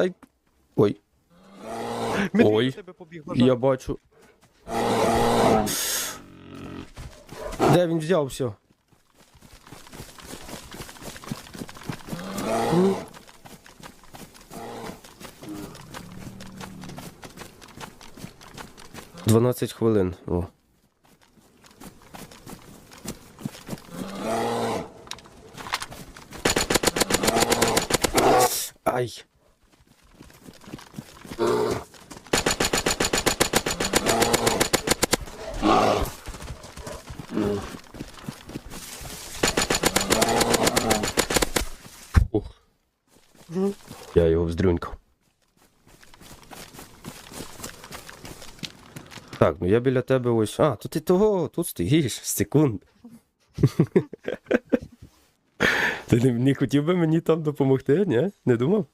Ай. Ой, Медвідь Ой. тебе побіг, я бачу. Де він взявся? М. Дванадцять хвилин. О. Ай. Я його вздрюнькав. Так, ну я біля тебе ось. А, тут і того, тут стоїш, секунд. Ти не хотів би мені там допомогти, ні? Не думав?